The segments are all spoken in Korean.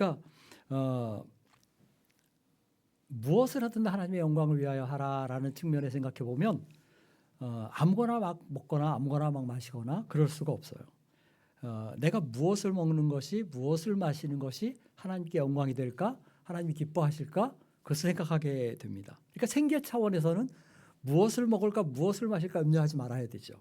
그러니까 어, 무엇을 하든 하나님의 영광을 위하여 하라라는 측면에 생각해 보면 어, 아무거나 막 먹거나 아무거나 막 마시거나 그럴 수가 없어요. 어, 내가 무엇을 먹는 것이 무엇을 마시는 것이 하나님께 영광이 될까? 하나님이 기뻐하실까? 그것을 생각하게 됩니다. 그러니까 생계 차원에서는 무엇을 먹을까, 무엇을 마실까 염려하지 말아야 되죠.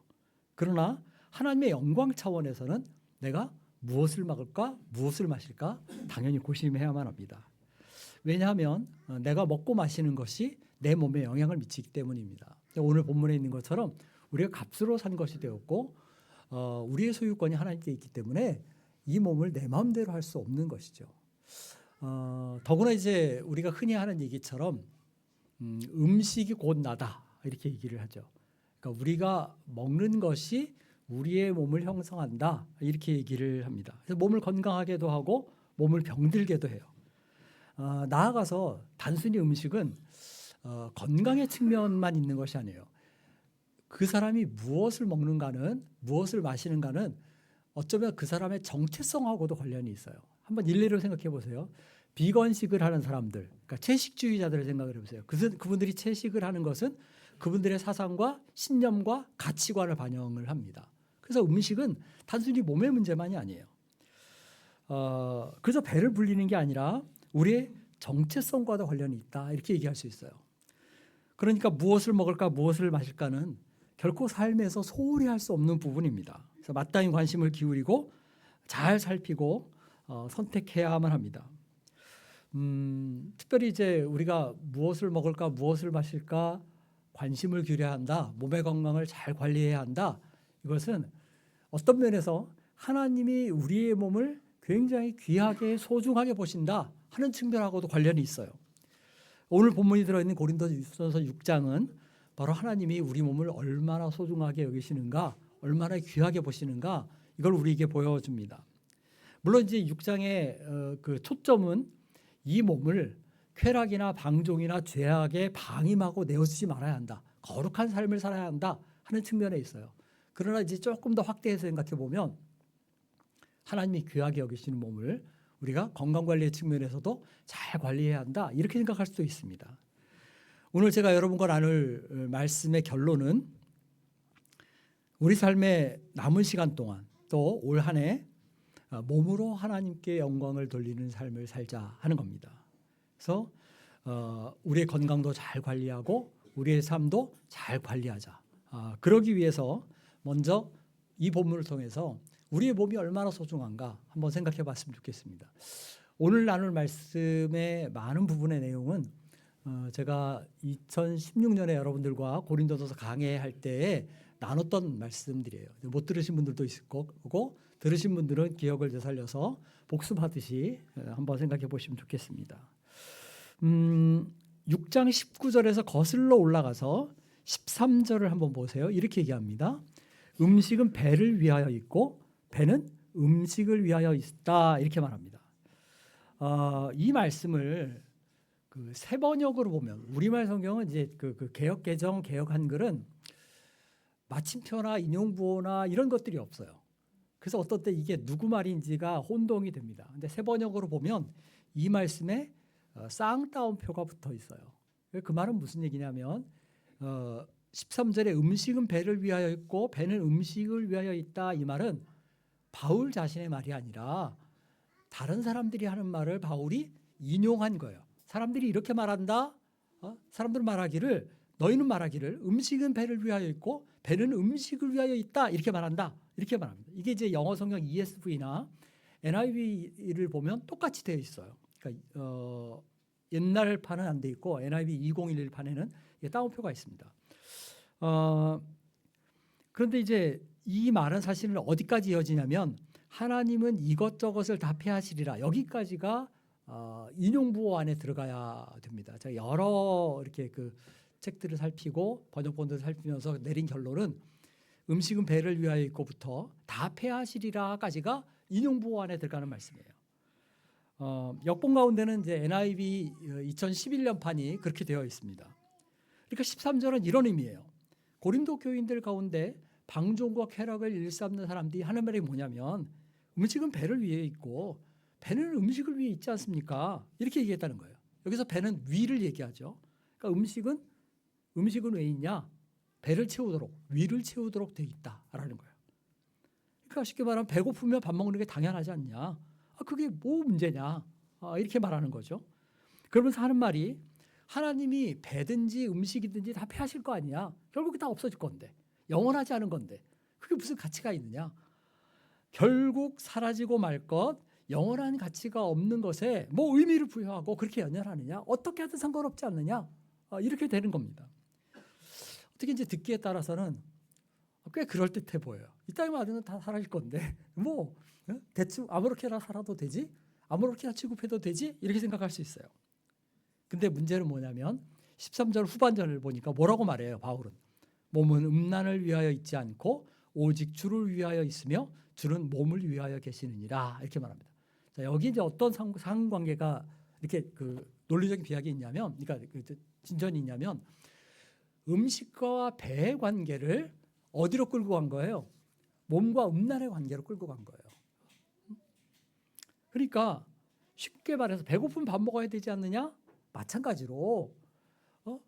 그러나 하나님의 영광 차원에서는 내가 무엇을 먹을까, 무엇을 마실까 당연히 고심해야만 합니다. 왜냐하면 어, 내가 먹고 마시는 것이 내 몸에 영향을 미치기 때문입니다. 오늘 본문에 있는 것처럼 우리가 값으로 산 것이 되었고 어, 우리의 소유권이 하나님께 있기 때문에 이 몸을 내 마음대로 할 수 없는 것이죠. 어, 더구나 이제 우리가 흔히 하는 얘기처럼 음, 음식이 곧 나다 이렇게 얘기를 하죠. 그러니까 우리가 먹는 것이 우리의 몸을 형성한다 이렇게 얘기를 합니다. 그래서 몸을 건강하게도 하고 몸을 병들게도 해요. 어, 나아가서 단순히 음식은 어, 건강의 측면만 있는 것이 아니에요. 그 사람이 무엇을 먹는가는 무엇을 마시는가는 어쩌면 그 사람의 정체성하고도 관련이 있어요. 한번 일례로 생각해 보세요. 비건식을 하는 사람들, 그러니까 채식주의자들을 생각을 해보세요. 그, 그분들이 채식을 하는 것은 그분들의 사상과 신념과 가치관을 반영을 합니다. 그래서 음식은 단순히 몸의 문제만이 아니에요. 어, 그래서 배를 불리는 게 아니라 우리의 정체성과도 관련이 있다 이렇게 얘기할 수 있어요. 그러니까 무엇을 먹을까 무엇을 마실까는 결코 삶에서 소홀히 할 수 없는 부분입니다. 그래서 마땅히 관심을 기울이고 잘 살피고 어, 선택해야만 합니다. 음, 특별히 이제 우리가 무엇을 먹을까 무엇을 마실까 관심을 기울여야 한다. 몸의 건강을 잘 관리해야 한다. 이것은 어떤 면에서 하나님이 우리의 몸을 굉장히 귀하게 소중하게 보신다 하는 측면하고도 관련이 있어요. 오늘 본문이 들어있는 고린도전서 6장은 바로 하나님이 우리 몸을 얼마나 소중하게 여기시는가, 얼마나 귀하게 보시는가 이걸 우리에게 보여줍니다. 물론 이제 6장의 어, 그 초점은 이 몸을 쾌락이나 방종이나 죄악에 방임하고 내어주지 말아야 한다. 거룩한 삶을 살아야 한다 하는 측면에 있어요. 그러나 이제 조금 더 확대해서 생각해 보면 하나님이 귀하게 여기시는 몸을 우리가 건강 관리의 측면에서도 잘 관리해야 한다. 이렇게 생각할 수도 있습니다. 오늘 제가 여러분과 나눌 어, 말씀의 결론은 우리 삶의 남은 시간 동안 또 올 한해 어, 몸으로 하나님께 영광을 돌리는 삶을 살자 하는 겁니다. 그래서 어, 우리의 건강도 잘 관리하고 우리의 삶도 잘 관리하자. 아, 그러기 위해서 먼저 이 본문을 통해서 우리의 몸이 얼마나 소중한가 한번 생각해 봤으면 좋겠습니다. 오늘 나눌 말씀의 많은 부분의 내용은 어, 제가 2016년에 여러분들과 고린도서서 강해할 때에 나눴던 말씀들이에요. 못 들으신 분들도 있을 거고 들으신 분들은 기억을 되살려서 복습하듯이 어, 한번 생각해 보시면 좋겠습니다. 음, 6장 19절에서 거슬러 올라가서 13절을 한번 보세요. 이렇게 얘기합니다. 음식은 배를 위하여 있고 배는 음식을 위하여 있다 이렇게 말합니다. 어, 이 말씀을 그 세 번역으로 보면 우리말 성경은 이제 그, 그 개역 개정 개역 한글은 마침표나 인용부호나 이런 것들이 없어요. 그래서 어떤 때 이게 누구 말인지가 혼동이 됩니다. 근데 세 번역으로 보면 이 말씀에 어, 쌍따옴표가 붙어 있어요. 그 말은 무슨 얘기냐면 어, 13절에 음식은 배를 위하여 있고 배는 음식을 위하여 있다 이 말은 바울 자신의 말이 아니라 다른 사람들이 하는 말을 바울이 인용한 거예요. 사람들이 이렇게 말한다. 어? 사람들 말하기를 너희는 말하기를 음식은 배를 위하여 있고 배는 음식을 위하여 있다 이렇게 말한다 이렇게 말합니다. 이게 이제 영어 성경 ESV나 NIV를 보면 똑같이 되어 있어요. 그러니까 어, 옛날 판은 안 돼 있고 NIV 2011 판에는 따옴표가 있습니다. 어, 그런데 이제 이 말은 사실은 어디까지 이어지냐면 하나님은 이것저것을 다 폐하시리라 여기까지가 어, 인용부호 안에 들어가야 됩니다. 제가 여러 이렇게 그 책들을 살피고 번역본들을 살피면서 내린 결론은 음식은 배를 위하여 있고부터 다 폐하시리라까지가 인용부호 안에 들어가는 말씀이에요. 어, 역본 가운데는 이제 NIV 2011년 판이 그렇게 되어 있습니다. 그러니까 13절은 이런 의미예요. 고린도 교인들 가운데 방종과 쾌락을 일삼는 사람들이 하는 말이 뭐냐면 음식은 배를 위해 있고 배는 음식을 위해 있지 않습니까? 이렇게 얘기했다는 거예요. 여기서 배는 위를 얘기하죠. 그러니까 음식은 음식은 왜 있냐? 배를 채우도록 위를 채우도록 돼 있다라는 거예요. 그러니까 쉽게 말하면 배고프면 밥 먹는 게 당연하지 않냐? 아, 그게 뭐 문제냐? 아, 이렇게 말하는 거죠. 그러면서 하는 말이 하나님이 배든지 음식이든지 다 패하실 거 아니야. 결국 다 없어질 건데 영원하지 않은 건데 그게 무슨 가치가 있느냐? 결국 사라지고 말 것, 영원한 가치가 없는 것에 뭐 의미를 부여하고 그렇게 연연하느냐? 어떻게 하든 상관없지 않느냐? 아, 이렇게 되는 겁니다. 어떻게 이제 듣기에 따라서는 꽤 그럴 듯해 보여요. 이 땅에 맞으면 다 사라질 건데 뭐 어? 대충 아무렇게나 살아도 되지? 아무렇게나 취급해도 되지? 이렇게 생각할 수 있어요. 근데 문제는 뭐냐면 13절 후반전을 보니까 뭐라고 말해요, 바울은. 몸은 음란을 위하여 있지 않고 오직 주를 위하여 있으며 주는 몸을 위하여 계시느니라 이렇게 말합니다. 자, 여기 이제 어떤 상, 상관계가 이렇게 그 논리적인 비약이 있냐면, 그러니까 그 진전이 있냐면 음식과 배의 관계를 어디로 끌고 간 거예요? 몸과 음란의 관계로 끌고 간 거예요. 그러니까 쉽게 말해서 배고픈 밥 먹어야 되지 않느냐? 마찬가지로 어?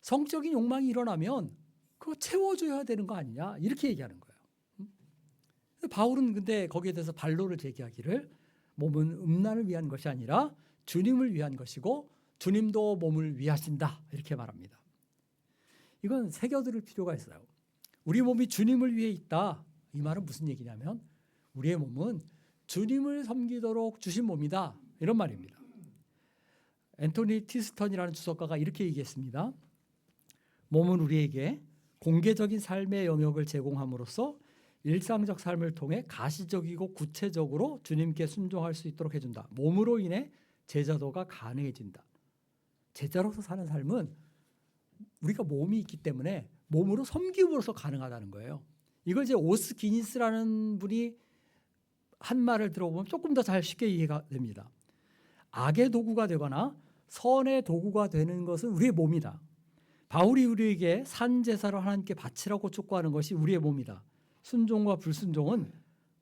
성적인 욕망이 일어나면 그거 채워줘야 되는 거 아니냐? 이렇게 얘기하는 거예요. 음? 바울은 근데 거기에 대해서 반론을 제기하기를 몸은 음란을 위한 것이 아니라 주님을 위한 것이고 주님도 몸을 위하신다 이렇게 말합니다. 이건 새겨들을 필요가 있어요. 우리 몸이 주님을 위해 있다. 이 말은 무슨 얘기냐면 우리의 몸은 주님을 섬기도록 주신 몸이다. 이런 말입니다. 앤토니 티스턴이라는 주석가가 이렇게 얘기했습니다. 몸은 우리에게 공개적인 삶의 영역을 제공함으로써 일상적 삶을 통해 가시적이고 구체적으로 주님께 순종할 수 있도록 해준다. 몸으로 인해 제자도가 가능해진다. 제자로서 사는 삶은 우리가 몸이 있기 때문에 몸으로 섬김으로써 가능하다는 거예요. 이걸 이제 오스 기니스라는 분이 한 말을 들어보면 조금 더 잘 쉽게 이해가 됩니다. 악의 도구가 되거나 선의 도구가 되는 것은 우리의 몸이다. 바울이 우리에게 산 제사를 하나님께 바치라고 촉구하는 것이 우리의 몸이다. 순종과 불순종은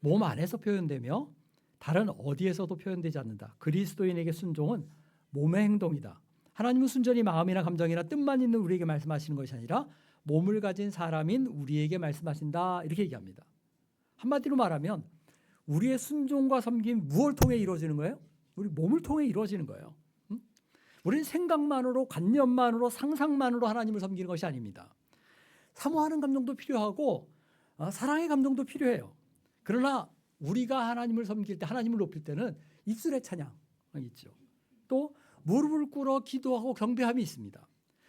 몸 안에서 표현되며 다른 어디에서도 표현되지 않는다. 그리스도인에게 순종은 몸의 행동이다. 하나님은 순전히 마음이나 감정이나 뜻만 있는 우리에게 말씀하시는 것이 아니라 몸을 가진 사람인 우리에게 말씀하신다. 이렇게 얘기합니다. 한마디로 말하면 우리의 순종과 섬김 무엇을 통해 이루어지는 거예요? 우리 몸을 통해 이루어지는 거예요. 음? 우리는 생각만으로 관념만으로 상상만으로 하나님을 섬기는 것이 아닙니다. 사모하는 감정도 필요하고 어, 사랑의 감정도 필요해요. 그러나 우리가 하나님을 섬길 때 하나님을 높일 때는 입술의 찬양 있죠. 또 무릎을 꿇어 기도하고 경배함이 있습니다.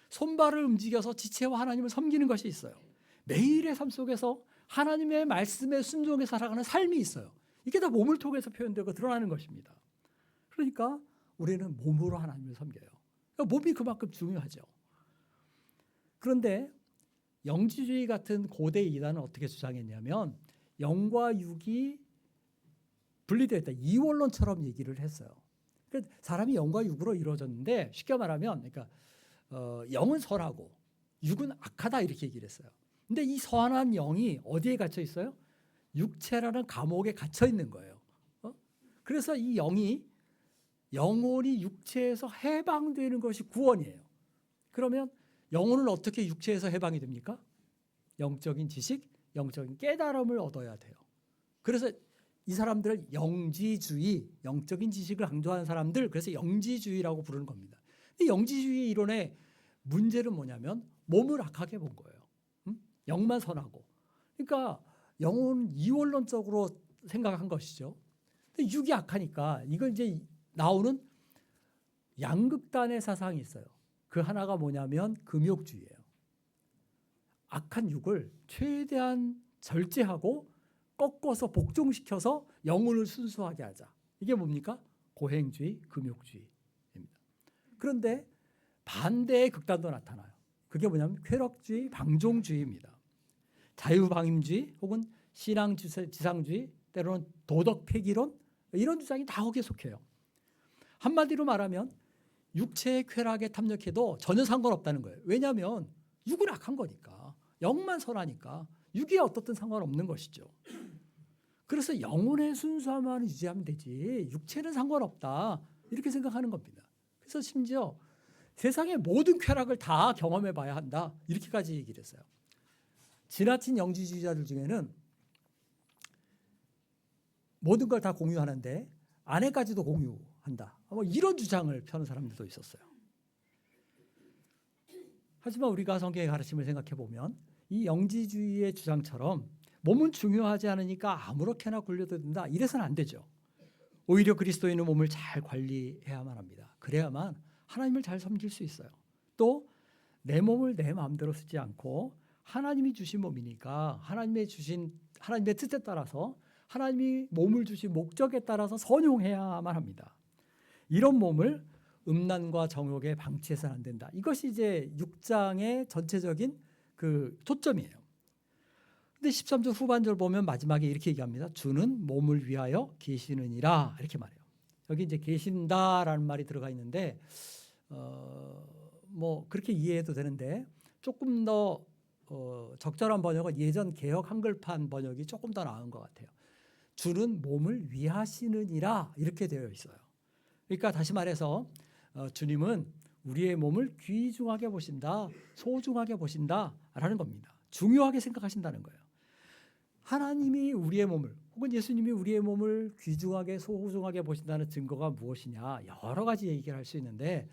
손발을 움직여서 지체와 하나님을 섬기는 것이 있어요. 매일의 삶 속에서 하나님의 말씀에 순종해 살아가는 삶이 있어요. 이게 다 몸을 통해서 표현되고 드러나는 것입니다. 그러니까 우리는 몸으로 하나님을 섬겨요. 그러니까 몸이 그만큼 중요하죠. 그런데 영지주의 같은 고대 이단은 어떻게 주장했냐면 영과 육이 분리되어 있다. 이원론처럼 얘기를 했어요. 그러니까 사람이 영과 육으로 이루어졌는데 쉽게 말하면 그러니까 어, 영은 선하고 육은 악하다 이렇게 얘기를 했어요. 근데 이 선한 영이 어디에 갇혀 있어요? 육체라는 감옥에 갇혀 있는 거예요. 어? 그래서 이 영이 영혼이 육체에서 해방되는 것이 구원이에요. 그러면 영혼은 어떻게 육체에서 해방이 됩니까? 영적인 지식, 영적인 깨달음을 얻어야 돼요. 그래서 이 사람들을 영지주의, 영적인 지식을 강조하는 사람들, 그래서 영지주의라고 부르는 겁니다. 이 영지주의 이론의 문제는 뭐냐면 몸을 악하게 본 거예요. 음? 영만 선하고. 그러니까 영혼은 이원론적으로 생각한 것이죠. 근데 육이 악하니까 이걸 이제 나오는 양극단의 사상이 있어요. 그 하나가 뭐냐면 금욕주의예요. 악한 육을 최대한 절제하고 꺾어서 복종시켜서 영혼을 순수하게 하자. 이게 뭡니까? 고행주의, 금욕주의입니다. 그런데 반대의 극단도 나타나요. 그게 뭐냐면 쾌락주의, 방종주의입니다. 자유방임주의 혹은 신앙지상주의, 때로는 도덕 폐기론 이런 주장이 다 거기에 속해요. 한마디로 말하면 육체의 쾌락에 탐닉해도 전혀 상관없다는 거예요. 왜냐하면 육은 악한 거니까 영만 선하니까 육이 어떻든 상관없는 것이죠. 그래서 영혼의 순수함만 유지하면 되지 육체는 상관없다 이렇게 생각하는 겁니다. 그래서 심지어 세상의 모든 쾌락을 다 경험해 봐야 한다 이렇게까지 얘기를 했어요. 지나친 영지주의자들 중에는 모든 걸 다 공유하는데 아내까지도 공유 한다. 뭐 이런 주장을 펴는 사람들도 있었어요. 하지만 우리가 성경의 가르침을 생각해 보면 이 영지주의의 주장처럼 몸은 중요하지 않으니까 아무렇게나 굴려도 된다. 이래서는 안 되죠. 오히려 그리스도인은 몸을 잘 관리해야만 합니다. 그래야만 하나님을 잘 섬길 수 있어요. 또 내 몸을 내 마음대로 쓰지 않고 하나님이 주신 몸이니까 하나님의 주신 하나님의 뜻에 따라서 하나님이 몸을 주신 목적에 따라서 선용해야만 합니다. 이런 몸을 음란과 정욕에 방치해서는 안 된다. 이것이 이제 6장의 전체적인 그 초점이에요. 근데 13절 후반절 보면 마지막에 이렇게 얘기합니다. 주는 몸을 위하여 계시느니라 이렇게 말해요. 여기 이제 계신다라는 말이 들어가 있는데 어, 뭐 그렇게 이해해도 되는데 조금 더 어, 적절한 번역은 예전 개혁 한글판 번역이 조금 더 나은 것 같아요. 주는 몸을 위하시느니라 이렇게 되어 있어요. 그러니까 다시 말해서 어, 주님은 우리의 몸을 귀중하게 보신다, 소중하게 보신다라는 겁니다. 중요하게 생각하신다는 거예요. 하나님이 우리의 몸을 혹은 예수님이 우리의 몸을 귀중하게 소중하게 보신다는 증거가 무엇이냐 여러 가지 얘기를 할 수 있는데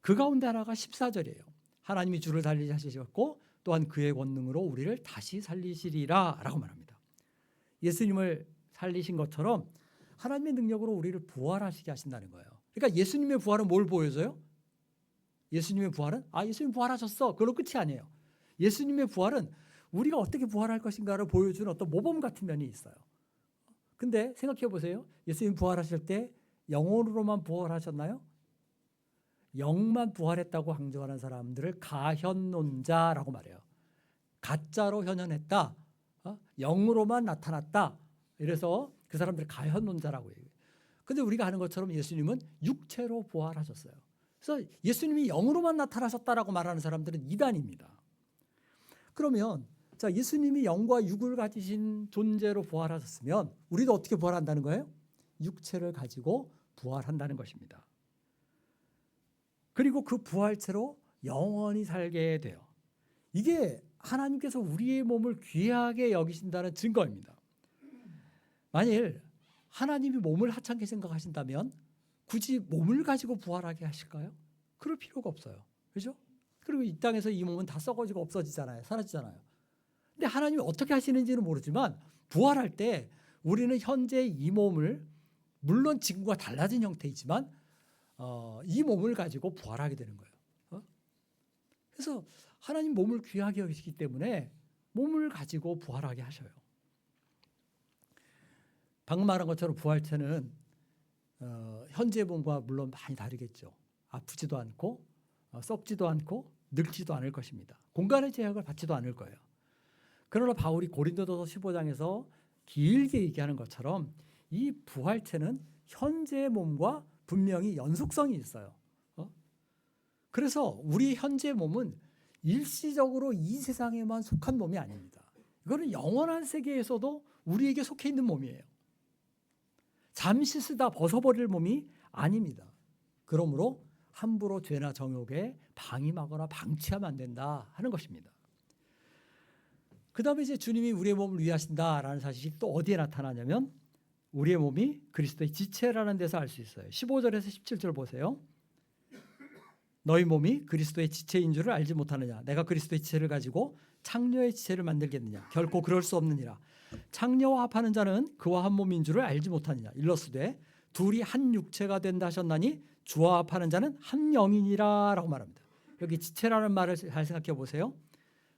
그 가운데 하나가 14절이에요. 하나님이 주를 살리셨고 또한 그의 권능으로 우리를 다시 살리시리라라고 말합니다. 예수님을 살리신 것처럼 하나님의 능력으로 우리를 부활하시게 하신다는 거예요. 그러니까 예수님의 부활은 뭘 보여줘요? 예수님의 부활은 아 예수님 부활하셨어. 그걸로 끝이 아니에요. 예수님의 부활은 우리가 어떻게 부활할 것인가를 보여주는 어떤 모범 같은 면이 있어요. 근데 생각해 보세요. 예수님 부활하실 때 영혼으로만 부활하셨나요? 영만 부활했다고 강조하는 사람들을 가현론자라고 말해요. 가짜로 현현했다. 어? 영으로만 나타났다. 이래서 그 사람들을 가현론자라고 해요. 근데 우리가 아는 것처럼 예수님은 육체로 부활하셨어요. 그래서 예수님이 영으로만 나타나셨다라고 말하는 사람들은 이단입니다. 그러면 자 예수님이 영과 육을 가지신 존재로 부활하셨으면 우리도 어떻게 부활한다는 거예요? 육체를 가지고 부활한다는 것입니다. 그리고 그 부활체로 영원히 살게 돼요. 이게 하나님께서 우리의 몸을 귀하게 여기신다는 증거입니다. 만일 하나님이 몸을 하찮게 생각하신다면 굳이 몸을 가지고 부활하게 하실까요? 그럴 필요가 없어요. 그죠? 그리고 이 땅에서 이 몸은 다 썩어지고 없어지잖아요. 사라지잖아요. 근데 하나님이 어떻게 하시는지는 모르지만 부활할 때 우리는 현재 이 몸을 물론 지금과 달라진 형태이지만 어, 이 몸을 가지고 부활하게 되는 거예요. 어? 그래서 하나님 몸을 귀하게 여기시기 때문에 몸을 가지고 부활하게 하셔요. 방금 말한 것처럼 부활체는 어, 현재 몸과 물론 많이 다르겠죠. 아프지도 않고 어, 썩지도 않고 늙지도 않을 것입니다. 공간의 제약을 받지도 않을 거예요. 그러나 바울이 고린도서 15장에서 길게 얘기하는 것처럼 이 부활체는 현재 몸과 분명히 연속성이 있어요. 어? 그래서 우리 현재 몸은 일시적으로 이 세상에만 속한 몸이 아닙니다. 이거는 영원한 세계에서도 우리에게 속해 있는 몸이에요. 잠시 쓰다 벗어버릴 몸이 아닙니다. 그러므로 함부로 죄나 정욕에 방임하거나 방치하면 안 된다 하는 것입니다. 그 다음에 이제 주님이 우리의 몸을 위하신다라는 사실이 또 어디에 나타나냐면 우리의 몸이 그리스도의 지체라는 데서 알 수 있어요. 15절에서 17절 보세요. 너희 몸이 그리스도의 지체인 줄을 알지 못하느냐? 내가 그리스도의 지체를 가지고 창녀의 지체를 만들겠느냐? 결코 그럴 수 없느니라. 창녀와 합하는 자는 그와 한 몸인 줄을 알지 못하느냐? 일러스되 둘이 한 육체가 된다 하셨나니 주와 합하는 자는 한 영이니라라고 말합니다. 여기 지체라는 말을 잘 생각해 보세요.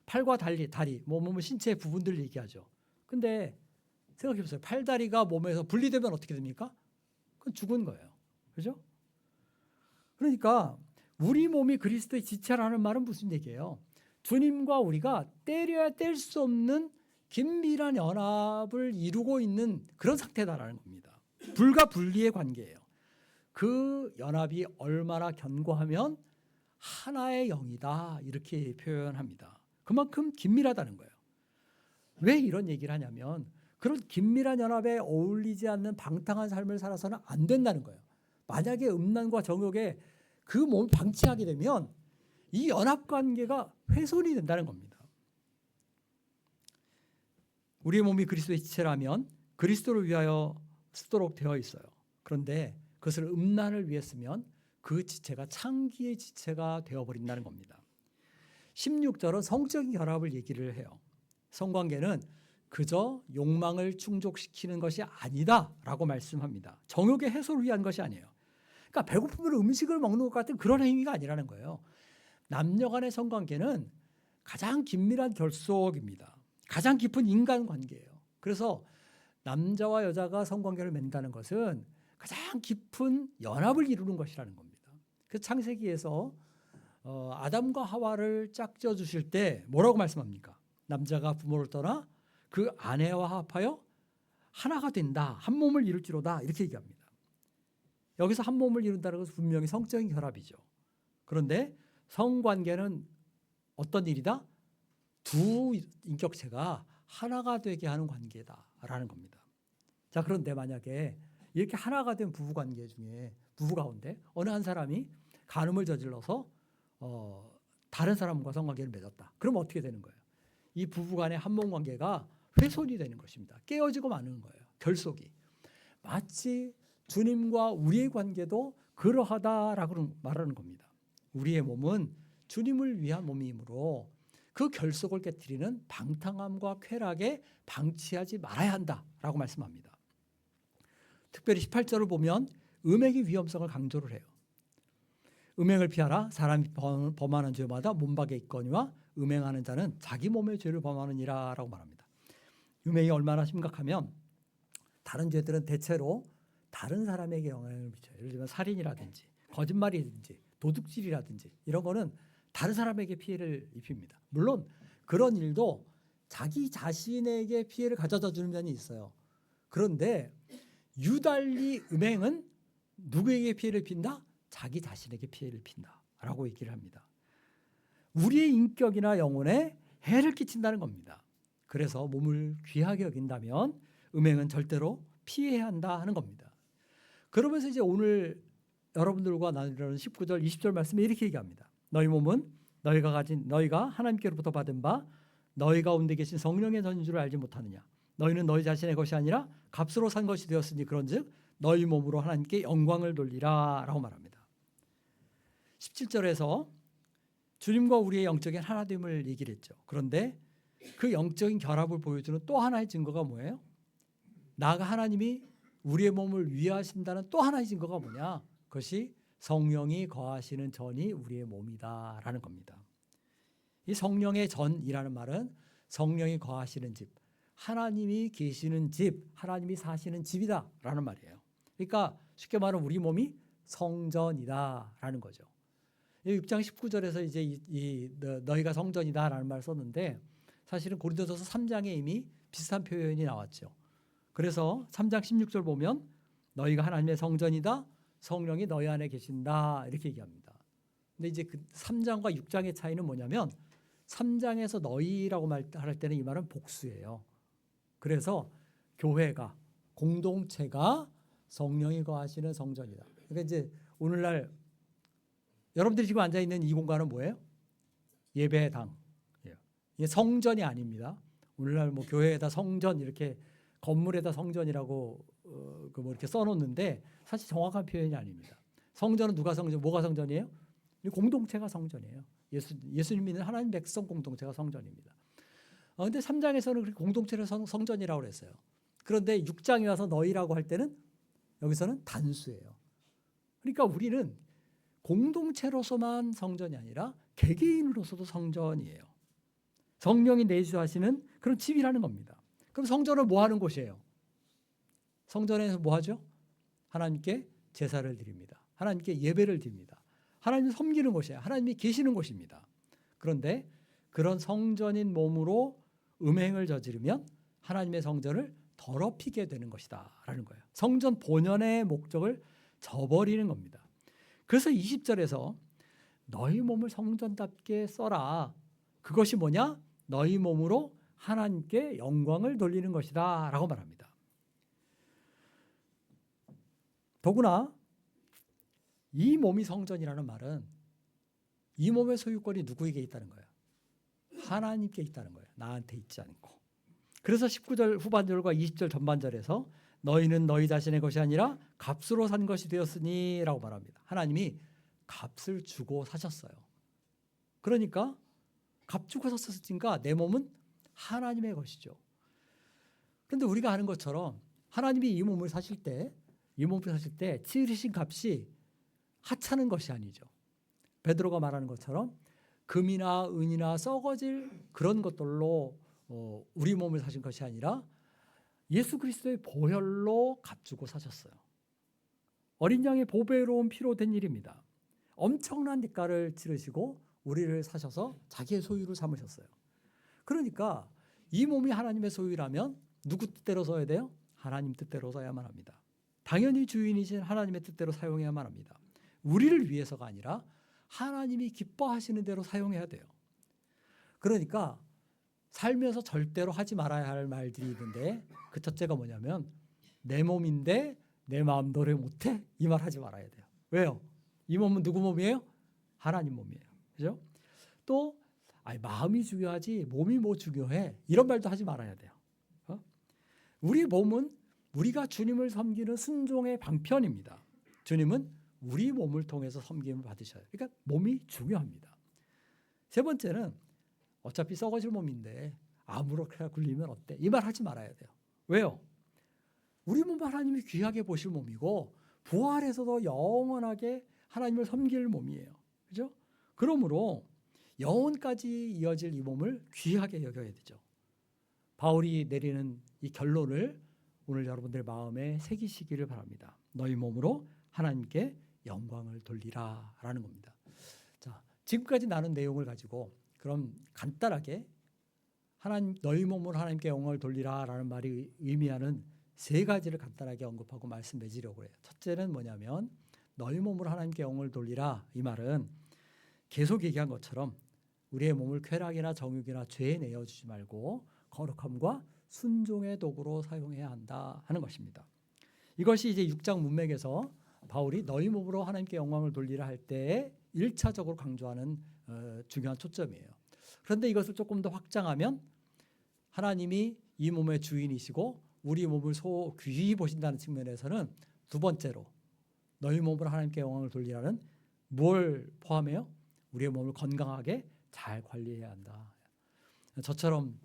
팔과 달리 다리, 뭐 몸은 신체의 부분들 얘기하죠. 근데 생각해 보세요. 팔다리가 몸에서 분리되면 어떻게 됩니까? 그건 죽은 거예요. 그죠? 그러니까 우리 몸이 그리스도의 지체라는 말은 무슨 얘기예요? 주님과 우리가 때려야 뗄 수 없는 긴밀한 연합을 이루고 있는 그런 상태다라는 겁니다. 불가 분리의 관계예요. 그 연합이 얼마나 견고하면 하나의 영이다 이렇게 표현합니다. 그만큼 긴밀하다는 거예요. 왜 이런 얘기를 하냐면 그런 긴밀한 연합에 어울리지 않는 방탕한 삶을 살아서는 안 된다는 거예요. 만약에 음란과 정욕에 그 몸을 방치하게 되면 이 연합 관계가 훼손이 된다는 겁니다. 우리의 몸이 그리스도의 지체라면 그리스도를 위하여 쓰도록 되어 있어요. 그런데 그것을 음란을 위해 쓰면 그 지체가 창기의 지체가 되어 버린다는 겁니다. 16절은 성적인 결합을 얘기를 해요. 성관계는 그저 욕망을 충족시키는 것이 아니다라고 말씀합니다. 정욕의 해소를 위한 것이 아니에요. 그러니까 배고프면 음식을 먹는 것 같은 그런 행위가 아니라는 거예요. 남녀 간의 성관계는 가장 긴밀한 결속입니다. 가장 깊은 인간 관계예요. 그래서 남자와 여자가 성관계를 맺는다는 것은 가장 깊은 연합을 이루는 것이라는 겁니다. 그 창세기에서 어, 아담과 하와를 짝져 주실 때 뭐라고 말씀합니까? 남자가 부모를 떠나 그 아내와 합하여 하나가 된다. 한 몸을 이룰지로다. 이렇게 얘기합니다. 여기서 한 몸을 이룬다는 것은 분명히 성적인 결합이죠. 그런데 성관계는 어떤 일이다? 두 인격체가 하나가 되게 하는 관계다라는 겁니다. 자, 그런데 만약에 이렇게 하나가 된 부부 관계 중에 부부 가운데 어느 한 사람이 간음을 저질러서 어, 다른 사람과 성관계를 맺었다. 그럼 어떻게 되는 거예요? 이 부부 간의 한몸 관계가 훼손이 되는 것입니다. 깨어지고 마는 거예요. 결속이. 마치 주님과 우리의 관계도 그러하다라고 말하는 겁니다. 우리의 몸은 주님을 위한 몸이므로 그 결속을 깨뜨리는 방탕함과 쾌락에 방치하지 말아야 한다라고 말씀합니다. 특별히 18절을 보면 음행의 위험성을 강조를 해요. 음행을 피하라 사람이 범- 범하는 죄마다 몸박에 있거니와 음행하는 자는 자기 몸의 죄를 범하느니라라고 말합니다. 음행이 얼마나 심각하면 다른 죄들은 대체로 다른 사람에게 영향을 미쳐요. 예를 들면 살인이라든지 거짓말이든지 도둑질이라든지 이런 거는 다른 사람에게 피해를 입힙니다. 물론 그런 일도 자기 자신에게 피해를 가져다 주는 면이 있어요. 그런데 유달리 음행은 누구에게 피해를 입힌다? 자기 자신에게 피해를 입힌다라고 얘기를 합니다. 우리의 인격이나 영혼에 해를 끼친다는 겁니다. 그래서 몸을 귀하게 여긴다면 음행은 절대로 피해야 한다 하는 겁니다. 그러면서 이제 오늘 여러분들과 나누는 19절, 20절 말씀에 이렇게 얘기합니다. 너희 몸은 너희가 가진 너희가 하나님께로부터 받은 바 너희 가운데 계신 성령의 줄 알지 못하느냐. 너희는 너희 자신의 것이 아니라 값으로 산 것이 되었으니 그런즉 너희 몸으로 하나님께 영광을 돌리라라고 말합니다. 17절에서 주님과 우리의 영적인 하나됨을 얘기를 했죠. 그런데 그 영적인 결합을 보여주는 또 하나의 증거가 뭐예요? 나가 하나님이 우리의 몸을 위하신다는 또 하나의 증거가 뭐냐? 그것이 성령이 거하시는 전이 우리의 몸이다라는 겁니다. 이 성령의 전이라는 말은 성령이 거하시는 집, 하나님이 계시는 집, 하나님이 사시는 집이다라는 말이에요. 그러니까 쉽게 말하면 우리 몸이 성전이다라는 거죠. 6장 19절에서 이제 이, 이 너- 너희가 성전이다라는 말을 썼는데 사실은 고린도서서 3장에 이미 비슷한 표현이 나왔죠. 그래서 3장 16절 보면 너희가 하나님의 성전이다. 성령이 너희 안에 계신다. 이렇게 얘기합니다. 근데 이제 그 3장과 6장의 차이는 뭐냐면 3장에서 너희라고 말할 때는 이 말은 복수예요. 그래서 교회가 공동체가 성령이 거하시는 성전이다. 그러니까 이제 오늘날 여러분들이 지금 앉아 있는 이 공간은 뭐예요? 예배당. 이게 성전이 아닙니다. 오늘날 뭐 교회에다 성전 이렇게 건물에다 성전이라고 어, 그뭐 이렇게 써놓는데 사실 정확한 표현이 아닙니다. 성전은 누가 성전, 뭐가 성전이에요? 이 공동체가 성전이에요. 예수 예수님 믿는 하나님 백성 공동체가 성전입니다. 어, 근데 3장에서는 그렇게 공동체를 성, 성전이라고 그랬어요. 그런데 6장에 와서 너희라고 할 때는 여기서는 단수예요. 그러니까 우리는 공동체로서만 성전이 아니라 개개인으로서도 성전이에요. 성령이 내주하시는 그런 집이라는 겁니다. 그럼 성전은 뭐 하는 곳이에요? 성전에서 뭐 하죠? 하나님께 제사를 드립니다. 하나님께 예배를 드립니다. 하나님을 섬기는 곳이에요. 하나님이 계시는 곳입니다. 그런데 그런 성전인 몸으로 음행을 저지르면 하나님의 성전을 더럽히게 되는 것이다 라는 거예요. 성전 본연의 목적을 저버리는 겁니다. 그래서 20절에서 너희 몸을 성전답게 써라. 그것이 뭐냐? 너희 몸으로 하나님께 영광을 돌리는 것이다 라고 말합니다. 더구나 이 몸이 성전이라는 말은 이 몸의 소유권이 누구에게 있다는 거예요? 하나님께 있다는 거예요. 나한테 있지 않고. 그래서 19절 후반절과 20절 전반절에서 너희는 너희 자신의 것이 아니라 값으로 산 것이 되었으니 라고 말합니다. 하나님이 값을 주고 사셨어요. 그러니까 값 주고 샀으니까 내 몸은 하나님의 것이죠. 그런데 우리가 아는 것처럼 하나님이 이 몸을 사실 때, 이 몸을 사실 때 치르신 값이 하찮은 것이 아니죠. 베드로가 말하는 것처럼 금이나 은이나 썩어질 그런 것들로 어, 우리 몸을 사신 것이 아니라 예수 그리스도의 보혈로 값주고 사셨어요. 어린 양의 보배로운 피로 된 일입니다. 엄청난 대가를 치르시고 우리를 사셔서 자기의 소유를 삼으셨어요. 그러니까 이 몸이 하나님의 소유라면 누구 뜻대로 써야 돼요? 하나님 뜻대로 써야만 합니다. 당연히 주인이신 하나님의 뜻대로 사용해야만 합니다. 우리를 위해서가 아니라 하나님이 기뻐하시는 대로 사용해야 돼요. 그러니까 살면서 절대로 하지 말아야 할 말들이 있는데 그 첫째가 뭐냐면 내 몸인데 내 마음 노래 못해 이 말 하지 말아야 돼요. 왜요? 이 몸은 누구 몸이에요? 하나님 몸이에요. 그죠? 또 아니, 마음이 중요하지 몸이 뭐 중요해 이런 말도 하지 말아야 돼요. 어? 우리 몸은 우리가 주님을 섬기는 순종의 방편입니다. 주님은 우리 몸을 통해서 섬김을 받으셔요. 그러니까 몸이 중요합니다. 세 번째는 어차피 썩어질 몸인데 아무렇게나 굴리면 어때? 이 말 하지 말아야 돼요. 왜요? 우리 몸 하나님이 귀하게 보실 몸이고 부활에서도 영원하게 하나님을 섬길 몸이에요. 그죠? 그러므로 영혼까지 이어질 이 몸을 귀하게 여겨야 되죠. 바울이 내리는 이 결론을 오늘 여러분들 마음에 새기시기를 바랍니다. 너희 몸으로 하나님께 영광을 돌리라라는 겁니다. 자, 지금까지 나눈 내용을 가지고 그럼 간단하게 하나님 너희 몸으로 하나님께 영광을 돌리라라는 말이 의미하는 세 가지를 간단하게 언급하고 말씀 맺으려고 해요. 첫째는 뭐냐면 너희 몸으로 하나님께 영광을 돌리라 이 말은 계속 얘기한 것처럼 우리의 몸을 쾌락이나 정욕이나 죄에 내어 주지 말고 거룩함과 순종의 도구로 사용해야 한다 하는 것입니다. 이것이 이제 6장 문맥에서 바울이 너희 몸으로 하나님께 영광을 돌리라 할 때에 1차적으로 강조하는 어, 중요한 초점이에요. 그런데 이것을 조금 더 확장하면 하나님이 이 몸의 주인이시고 우리 몸을 소 귀히 보신다는 측면에서는 두 번째로 너희 몸으로 하나님께 영광을 돌리라는 뭘 포함해요? 우리의 몸을 건강하게 잘 관리해야 한다. 저처럼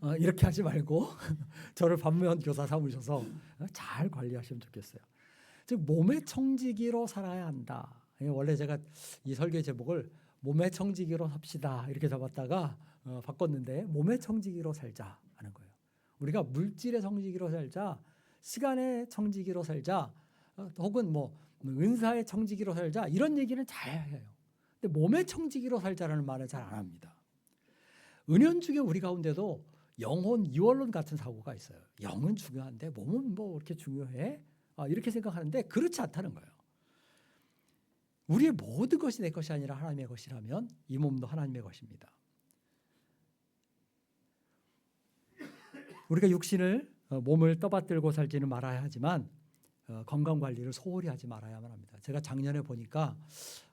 어, 이렇게 하지 말고 저를 반면 교사 삼으셔서 잘 관리하시면 좋겠어요. 즉 몸의 청지기로 살아야 한다. 원래 제가 이 설교 제목을 몸의 청지기로 삽시다 이렇게 잡았다가 어, 바꿨는데 몸의 청지기로 살자 하는 거예요. 우리가 물질의 청지기로 살자, 시간의 청지기로 살자, 어, 혹은 뭐 은사의 청지기로 살자 이런 얘기는 잘 해요. 근데 몸의 청지기로 살자라는 말을 잘 안 합니다. 은연 중에 우리 가운데도 영혼 이원론 같은 사고가 있어요. 영은 중요한데 몸은 뭐 그렇게 중요해? 아, 이렇게 생각하는데 그렇지 않다는 거예요. 우리의 모든 것이 내 것이 아니라 하나님의 것이라면 이 몸도 하나님의 것입니다. 우리가 육신을 어, 몸을 떠받들고 살지는 말아야 하지만 어, 건강 관리를 소홀히 하지 말아야만 합니다. 제가 작년에 보니까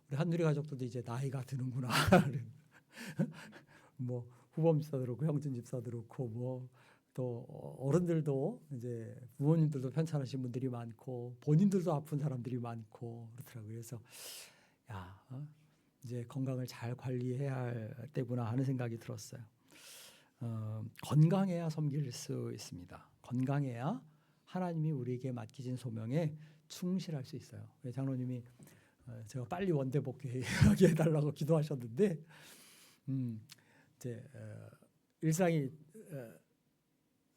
우리 한누리 가족들도 이제 나이가 드는구나. 뭐 후범 집사도 그렇고 형진 집사도 그렇고 뭐 또 어른들도 이제 부모님들도 편찮으신 분들이 많고 본인들도 아픈 사람들이 많고 그렇더라고요. 그래서 야 어? 이제 건강을 잘 관리해야 할 때구나 하는 생각이 들었어요. 어, 건강해야 섬길 수 있습니다. 건강해야 하나님이 우리에게 맡기신 소명에 충실할 수 있어요. 장로님이 어, 제가 빨리 원대 복귀하게 해달라고 기도하셨는데, 음, 이제 어, 일상이 어,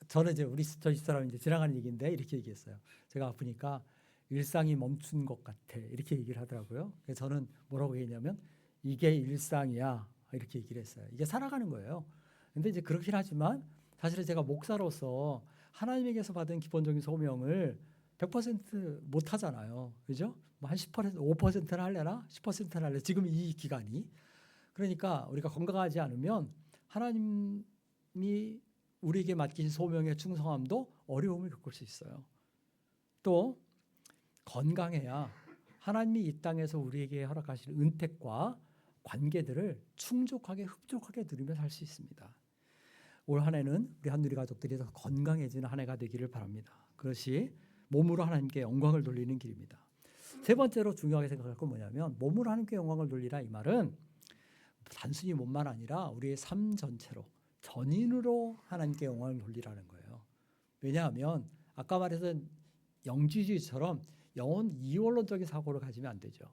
저는 이제 우리 저희 사람 이제 지나가는 얘기인데 이렇게 얘기했어요. 제가 아프니까 일상이 멈춘 것 같아 이렇게 얘기를 하더라고요. 그래서 저는 뭐라고 얘기했냐면 이게 일상이야 이렇게 얘기를 했어요. 이게 살아가는 거예요. 근데 이제 그렇긴 하지만 사실은 제가 목사로서 하나님에게서 받은 기본적인 소명을 100%못 하잖아요. 그죠? 뭐 한 10%, 5%는 할래나? 10%는 할래? 지금 이 기간이. 그러니까 우리가 건강하지 않으면 하나님이 우리에게 맡긴 소명에 충성함도 어려움을 겪을 수 있어요. 또 건강해야 하나님이 이 땅에서 우리에게 허락하신 은택과 관계들을 충족하게 흡족하게 누리며 살 수 있습니다. 올 한해는 우리 한누리 가족들이 더 건강해지는 한 해가 되기를 바랍니다. 그것이 몸으로 하나님께 영광을 돌리는 길입니다. 세 번째로 중요하게 생각할 건 뭐냐면 몸으로 하나님께 영광을 돌리라 이 말은 단순히 몸만 아니라 우리의 삶 전체로 전인으로 하나님께 영광을 돌리라는 거예요. 왜냐하면 아까 말했던 영지주의처럼 영혼 이원론적인 사고를 가지면 안 되죠.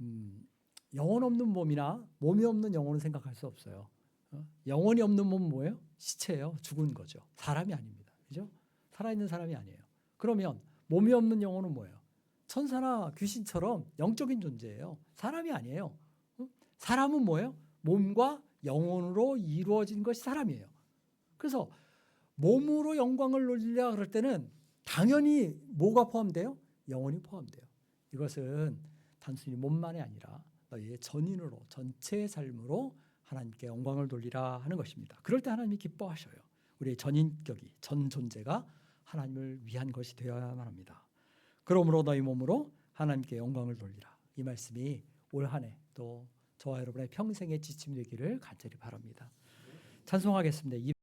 음, 영혼 없는 몸이나 몸이 없는 영혼은 생각할 수 없어요. 어? 영혼이 없는 몸은 뭐예요? 시체예요. 죽은 거죠. 사람이 아닙니다. 그죠? 살아있는 사람이 아니에요. 그러면 몸이 없는 영혼은 뭐예요? 천사나 귀신처럼 영적인 존재예요. 사람이 아니에요. 어? 사람은 뭐예요? 몸과 영혼으로 이루어진 것이 사람이에요. 그래서 몸으로 영광을 돌리려 그럴 때는 당연히 뭐가 포함돼요? 영혼이 포함돼요. 이것은 단순히 몸만이 아니라 너희의 전인으로 전체의 삶으로 하나님께 영광을 돌리라 하는 것입니다. 그럴 때 하나님이 기뻐하셔요. 우리의 전인격이 전 존재가 하나님을 위한 것이 되어야만 합니다. 그러므로 너희 몸으로 하나님께 영광을 돌리라. 이 말씀이 올 한해 또 저와 여러분의 평생의 지침이 되기를 간절히 바랍니다. 찬송하겠습니다.